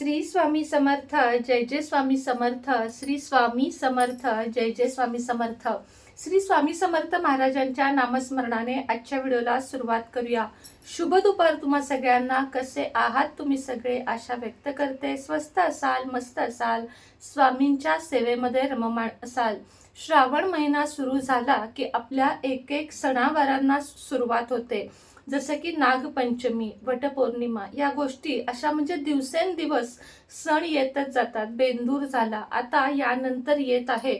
श्री स्वामी समर्थ जय जय स्वामी समर्थ श्री स्वामी समर्थ जय जय स्वामी समर्थ. श्री स्वामी समर्थ महाराजांच्या नामस्मरणाने आजच्या व्हिडिओला सुरुवात करूया. शुभ दुपार तुम्हा सगळ्यांना. कसे आहात तुम्ही सगळे? आशा व्यक्त करते. स्वस्त असाल मस्त असाल. स्वामींच्या सेवेमध्ये रममाण असाल. श्रावण महिना सुरू झाला की आपल्या एक एक सणावारांना सुरुवात होते. जसं की नागपंचमी वटपौर्णिमा या गोष्टी अशा म्हणजे दिवसेंदिवस सण येतच जातात. बेंदूर झाला आता यानंतर येत आहे.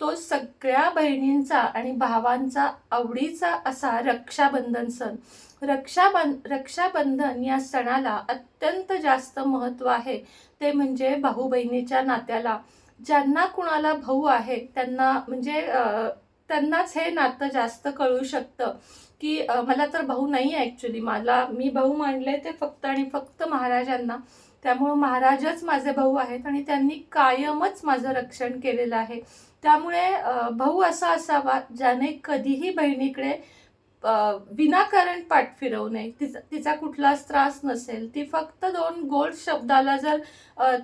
तो सगळ्या बहिणींचा आणि भावांचा आवडीचा असा रक्षाबंधन सण. रक्षाबं रक्षाबंधन या सणाला अत्यंत जास्त महत्त्व आहे. ते म्हणजे भाऊ बहिणीच्या नात्याला. ज्यांना कुणाला भाऊ आहे त्यांना म्हणजे त्यांनाच हे नातं जास्त कळू शकतं. की मला तर भाऊ नाही आहे ॲक्च्युली मला मी भाऊ मानले ते फक्त आणि फक्त महाराजांना. त्यामुळं महाराजच माझे भाऊ आहेत आणि त्यांनी कायमच माझं रक्षण केलेलं आहे. त्यामुळे भाऊ असा असावा ज्याने कधीही बहिणीकडे विनाकारण पाठ फिरवू नये तिचा तिचा कुठलाच त्रास नसेल ती फक्त दोन गोड शब्दाला जर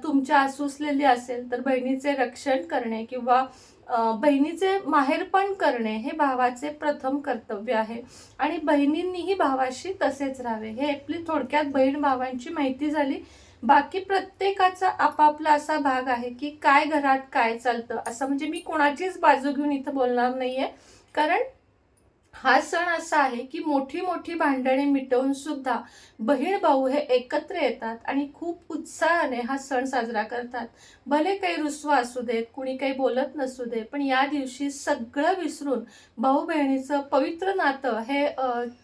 तुमच्या आसुसलेली असेल तर बहिणीचे रक्षण करणे किंवा बहिणीचे माहेरपण करणे हे भावाचे प्रथम कर्तव्य आहे. आणि बहिणींनीही भावाशी तसेच राहावे. हे आपली थोडक्यात बहीण भावांची माहिती झाली. बाकी प्रत्येकाचा आपापला असा भाग आहे की काय घरात काय चालतं असं म्हणजे मी कोणाचीच बाजू घेऊन इथं बोलणार नाहीये. कारण हा सण असा आहे की मोठी मोठी भांडणे मिटवून सुद्धा बहीण भाऊ हे एकत्र येतात आणि खूप उत्साहाने हा सण साजरा करतात. भले काही रुसवा असू देत कुणी काही बोलत नसू दे पण या दिवशी सगळं विसरून भाऊ बहिणीचं पवित्र नातं हे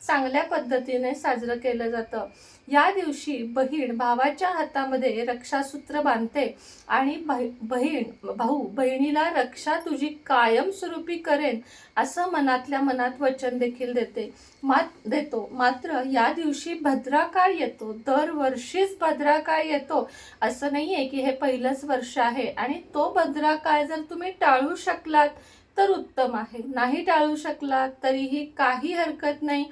चांगल्या पद्धतीने साजरं केलं जातं. या दिवशी बहीण भावाच्या हातामध्ये रक्षासूत्र बांधते आणि बहीण भाऊ बहिणीला रक्षा तुझी कायमस्वरूपी करेन असं मनातल्या मनात वचन देखील देते. मात देतो. मात्र या दिवशी भद्राकाळ येतो? दरवर्षीच भद्राकाळ येतो? असं नाही आहे की हे पहिलंच वर्ष आहे आणि तो भद्राकाळ जर तुम्ही टाळू शकलात तर उत्तम आहे. नाही टाळू शकलात तरीही काही हरकत नाही.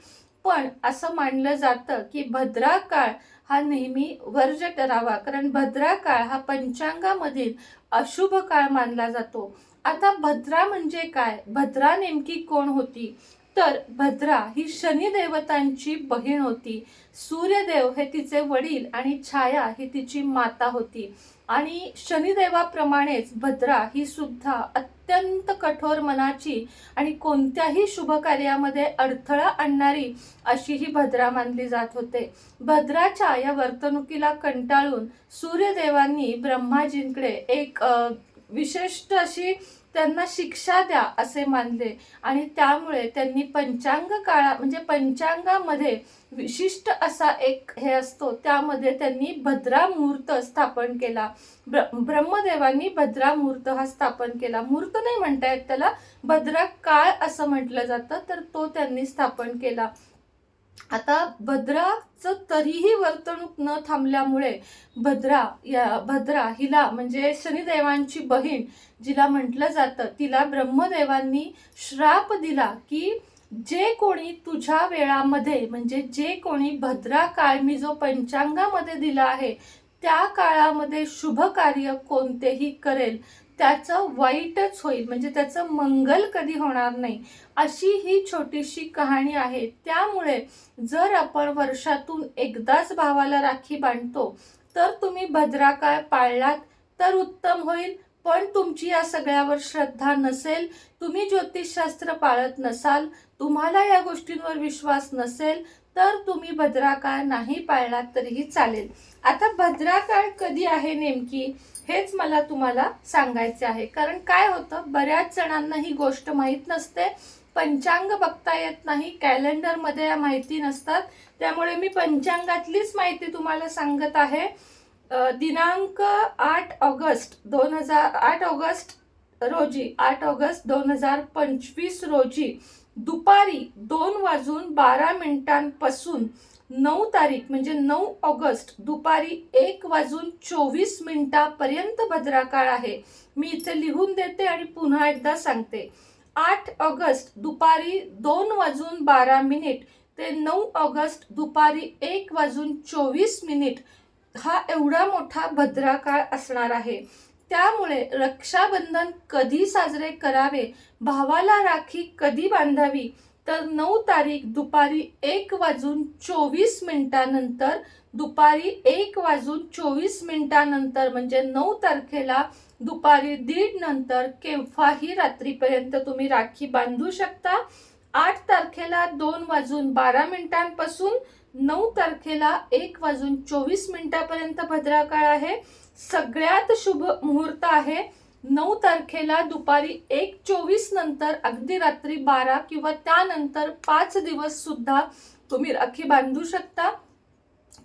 पण असं मानलं जातं की भद्रा काळ हा नेहमी वर्ज करावा. कारण भद्रा काळ हा पंचांगामधील अशुभ काळ मानला जातो. आता भद्रा म्हणजे काय? भद्रा नेमकी कोण होती? तर भद्रा ही शनी देवतांची बहीण होती. सूर्यदेव हे तिचे वडील आणि छाया ही तिची माता होती. आणि शनिदेवाप्रमाणेच भद्रा ही सुद्धा अत्यंत कठोर मनाची आणि कोणत्याही शुभ कार्यामध्ये अडथळा आणणारी अशी ही भद्रा मानली जात होते. भद्राच्या या वर्तणुकीला कंटाळून सूर्यदेवांनी ब्रह्माजींकडे एक विशिष्ट अशी त्यांना शिक्षा द्या असे मानले. आणि त्यामुळे त्यांनी पंचांग काळा म्हणजे पंचांगामध्ये विशिष्ट असा एक हे असतो त्यामध्ये त्यांनी भद्रा मुहूर्त स्थापन केला. ब्र ब्रह्मदेवांनी भद्रा मुहूर्त हा स्थापन केला. मुहूर्त नाही म्हणता येत त्याला भद्रा काळ असं म्हटलं जातं तर तो त्यांनी स्थापन केला. आता भद्राचं तरीही वर्तणूक न थांबल्यामुळे भद्रा या भद्रा हिला म्हणजे शनिदेवांची बहीण जिला म्हटलं जातं तिला ब्रह्मदेवांनी श्राप दिला की जे कोणी तुझ्या वेळामध्ये म्हणजे जे कोणी भद्रा काळ मी जो पंचांगामध्ये दिला आहे त्या काळामध्ये शुभ कार्य कोणतेही करेल त्याचं वाईटच होईल म्हणजे त्याचं मंगल कधी होणार नाही अशी ही छोटीशी कहाणी आहे. त्यामुळे जर आपण वर्षातून एकदाच भावाला राखी बांधतो तर तुम्ही भद्राकाळ पाळलात तर उत्तम होईल. पण तुमची या सगळ्यावर श्रद्धा नसेल तुम्ही ज्योतिषशास्त्र पाळत नसाल तुम्हाला या गोष्टींवर विश्वास नसेल तर तुम्ही भद्राकाळ नाही पाळलात तरीही चालेल. आता भद्राकाळ कधी आहे नेमकी? हेच मला तुम्हाला सांगायचे आहे. कारण काय होतं? बऱ्याच जणांना ही गोष्ट माहीत नसते. पंचांग बघता येत नाही. कॅलेंडरमध्ये या माहिती नसतात. त्यामुळे मी पंचांगातलीच माहिती तुम्हाला सांगत आहे. दिनांक आठ ऑगस्ट दोन हजार आठ ऑगस्ट रोजी आठ ऑगस्ट दोन हजार पंचवीस रोजी दुपारी दोन वाजून बारा मिनिटांपासून नऊ तारीख म्हणजे नऊ ऑगस्ट दुपारी एक वाजून चोवीस मिनिटापर्यंत भद्राकाळ आहे. मी इथे लिहून देते आणि पुन्हा एकदा सांगते. आठ ऑगस्ट दुपारी दोन वाजून बारा मिनिट ते नऊ ऑगस्ट दुपारी एक वाजून चोवीस मिनिट हा एवढा मोठा भद्राकाळ असणार आहे. त्यामुळे रक्षाबंधन कधी साजरे करावे भावाला राखी कधी बांधावी तर नऊ तारीख दुपारी एक वाजून चोवीस मिनिटानंतर दुपारी एक वाजून चोवीस मिनिटानंतर म्हणजे नऊ तारखेला दुपारी दीड नंतर केव्हाही रात्रीपर्यंत तुम्ही राखी बांधू शकता. आठ तारखेला दोन वाजून बारा मिनिटांपासून नऊ तारखेला एक वाजून चोवीस मिनिटापर्यंत भद्राकाळ आहे. सगळ्यात शुभ मुहूर्त आहे नऊ तारखेला दुपारी एक चोवीस नंतर अगदी रात्री बारा किंवा त्यानंतर पाच दिवस सुद्धा तुम्ही राखी बांधू शकता.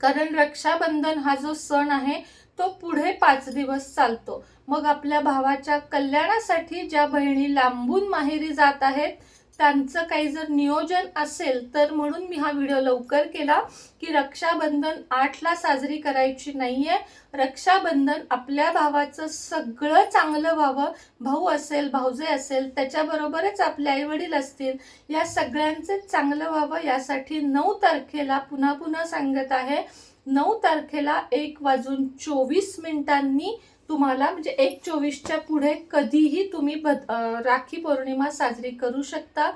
कारण रक्षाबंधन हा जो सण आहे तो पुढे पाच दिवस चालतो. मग आपल्या भावाच्या कल्याणासाठी ज्या बहिणी लांबून माहेरी जात आहेत त्यांचं काही जर नियोजन असेल तर म्हणून मी हा व्हिडिओ लवकर केला की रक्षाबंधन आठला साजरी करायची नाही आहे रक्षाबंधन आपल्या भावाचं सगळं चांगलं व्हावं. भाऊ असेल भाऊजे असेल त्याच्याबरोबरच आपले आईवडील असतील या सगळ्यांचं चांगलं व्हावं. यासाठी नऊ तारखेला पुन्हा पुन्हा सांगत आहे. नऊ तारखेला एक वाजून चोवीस मिनिटांनी तुम्हाला म्हणजे एक चोवीसच्या पुढे कधीही तुम्ही बद राखी पौर्णिमा साजरी करू शकता.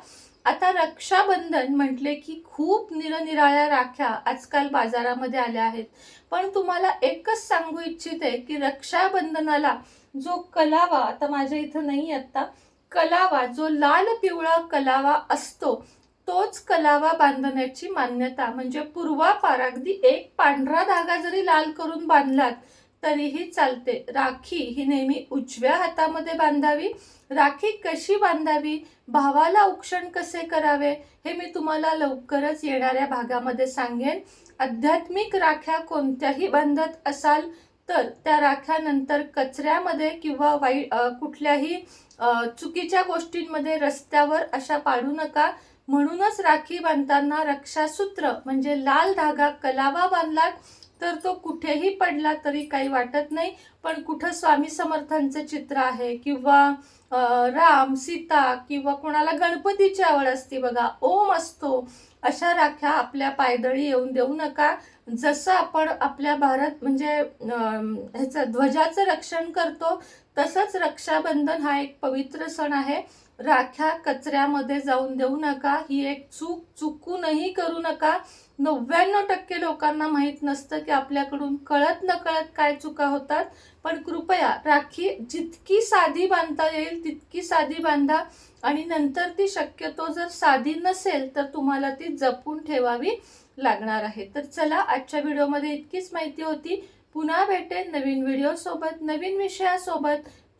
आता रक्षाबंधन म्हटले की खूप निरनिराळ्या राख्या आजकाल बाजारामध्ये आल्या आहेत. पण तुम्हाला एकच सांगू इच्छिते की रक्षाबंधनाला जो कलावा आता माझ्या इथं नाही आत्ता कलावा जो लाल पिवळा कलावा असतो तोच कलावा बांधण्याची मान्यता म्हणजे पूर्वापार अगदी एक पांढरा धागा जरी लाल करून बांधलात तरीही चालते. राखी ही नेहमी उजव्या हातामध्ये बांधावी. राखी कशी बांधावी? भावाला उक्षण कसे करावे? हे मी तुम्हाला लवकरच येणाऱ्या भागामध्ये सांगेन. आध्यात्मिक राख्या कोणत्याही बांधत असाल तर त्या राख्यानंतर कचऱ्यामध्ये किंवा वाईट कुठल्याही चुकीच्या गोष्टींमध्ये रस्त्यावर अशा पाडू नका. म्हणूनच राखी बांधताना रक्षासूत्र म्हणजे लाल धागा कलावा बांधलात. तर तो कुठेही पडला तरी काही वाटत नाही. पण कुठं स्वामी समर्थांचं चित्र आहे किंवा राम सीता किंवा कोणाला गणपतीची आवड असते बघा ओम असतो अशा राख्या आपल्या पायदळी येऊन देऊ नका. जसं आपण आपल्या भारत म्हणजे ह्याचं ध्वजाचं रक्षण करतो तसंच रक्षाबंधन हा एक पवित्र सण आहे. राख्या कचऱ्यामध्ये जाऊन देऊ नका. ही एक चूक चुकूनही करू नका. नव्याण्णव टक्के लोकांना माहीत नसतं की आपल्याकडून कळत नकळत काय चुका होतात. पण कृपया राखी जितकी साधी बांधता येईल तितकी साधी बांधा आणि नंतर ती शक्यतो जर साधी नसेल तर तुम्हाला ती जपून ठेवावी लागणार आहे. तर चला आजच्या व्हिडिओमध्ये इतकीच माहिती होती. पुन्हा भेटेन नवीन व्हिडिओसोबत नवीन विषयासोबत.